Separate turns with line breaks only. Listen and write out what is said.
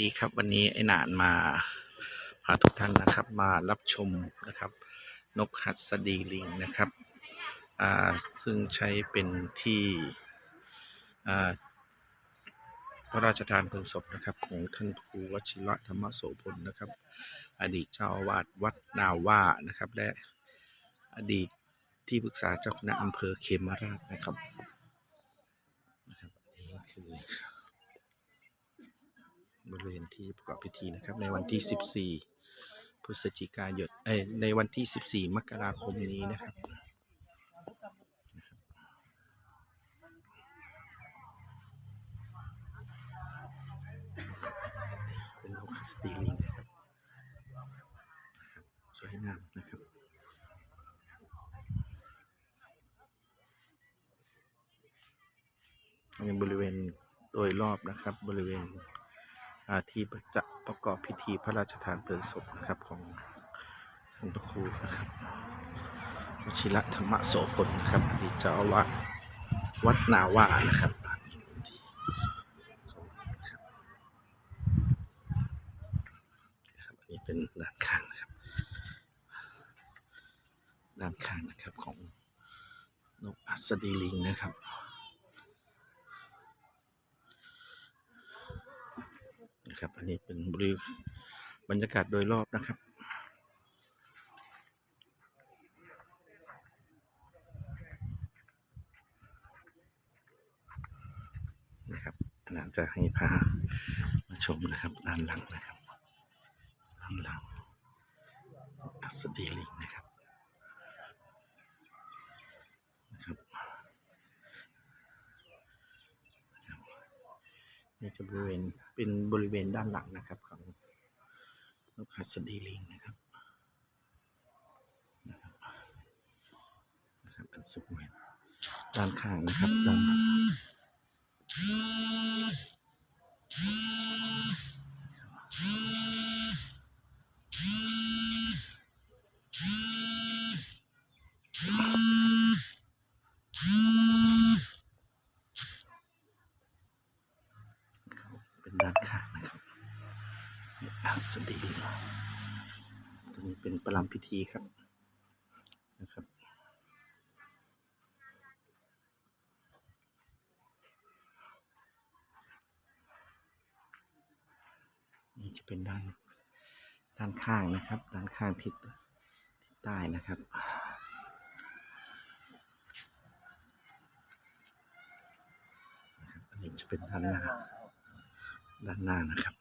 ดีครับวันนี้ไอ้หนานมาพาทุกท่านนะครับ มารับชมนะครับ นกหัสดีลิงนะครับอ่าซึ่งใช้เป็นที่อ่าพระราชทานเพลิงศพนะครับ ของท่านครูวชิระธรรมโสพลนะครับ อดีตเจ้าอาวาสวัดนาว่านะครับ และอดีตที่ปรึกษาเจ้าคณะอำเภอเขมราชนะครับนะครับนี่คือ บริเวณที่ประกอบพิธีนะครับ ในวันที่ 14 พฤศจิกายนเอ้ในวันที่ 14 มกราคมนี้นะครับเป็นนกฮัสตีลิงนะครับ สวยงามนะครับในบริเวณโดยรอบนะครับบริเวณ ที่จะประกอบพิธีพระราชทานเพลิงศพนะครับของท่านพระครูนะครับวชิระธรรมโสพลนะครับอดีตเจ้าอาวาสวัดนาว่านะครับนะครับอันนี้เป็นด้านข้างนะครับ ด้านข้างนะครับของนกอัสดีลิงนะครับ นะครับ อันนี้เป็นบริเวณบรรยากาศโดยรอบนะครับ นะครับอันนั้นจะให้พามาชมนะครับด้านหลังนะครับด้านหลังอัสดีลิงนะครับนะครับ นี่จะบริเวณเป็นบริเวณด้านหลังนะครับของนกหัสดีลิงนะครับนะครับนะครับเป็นบริเวณด้านข้างนะครับด้าน เป็นด้านข้างนะครับนกหัสดีตัวนี้เป็นประลำพิธีครับนะครับนี่จะเป็นด้านด้านข้างนะครับ ด้านข้างทิศทิศใต้นะครับนะครับ อันนี้จะเป็นด้านหน้า ด้านหน้านะครับ